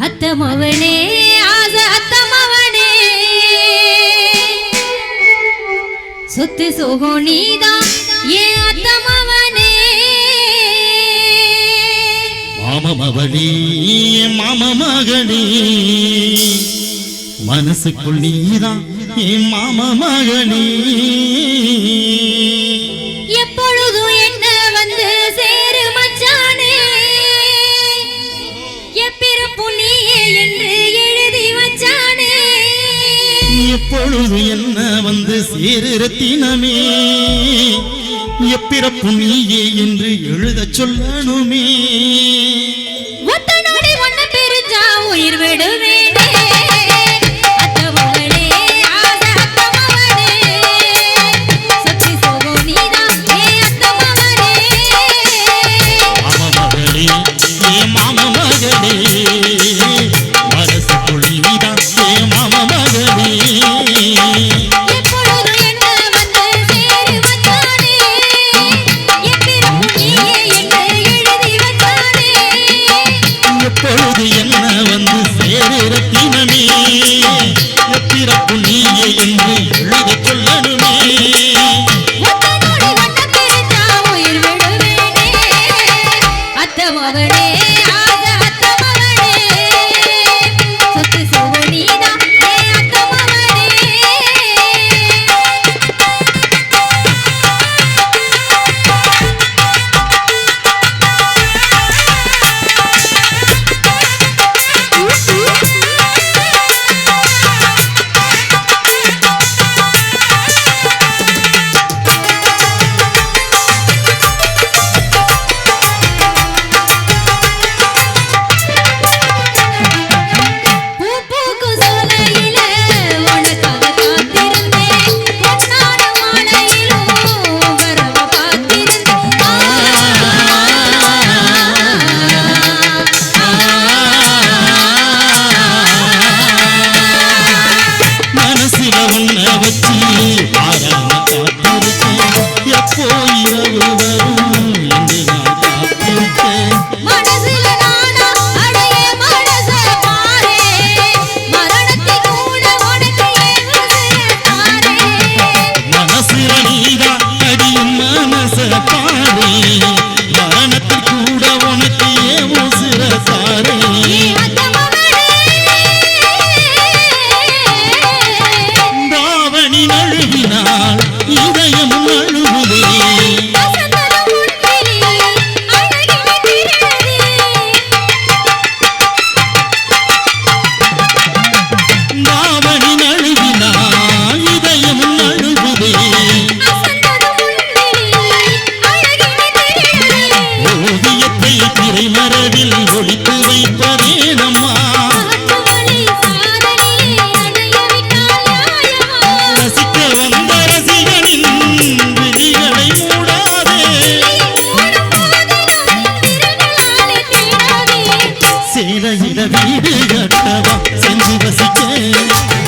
அத்தமவனே ஆச அத்தமவனே. சொத்து சுகம் நீதான் ஏன் அத்தமவனே? மாமமவனே மாமமகனே. மனசுக்குள் நீதான் என் மாமமகனே. எப்பொழுதும் சீரத்தினமே எப்பிறப்பு நீயே என்று எழுத சொல்லணுமே. உயிர் விடுவே. வீடு கட்டவா செஞ்சு வசிக்க.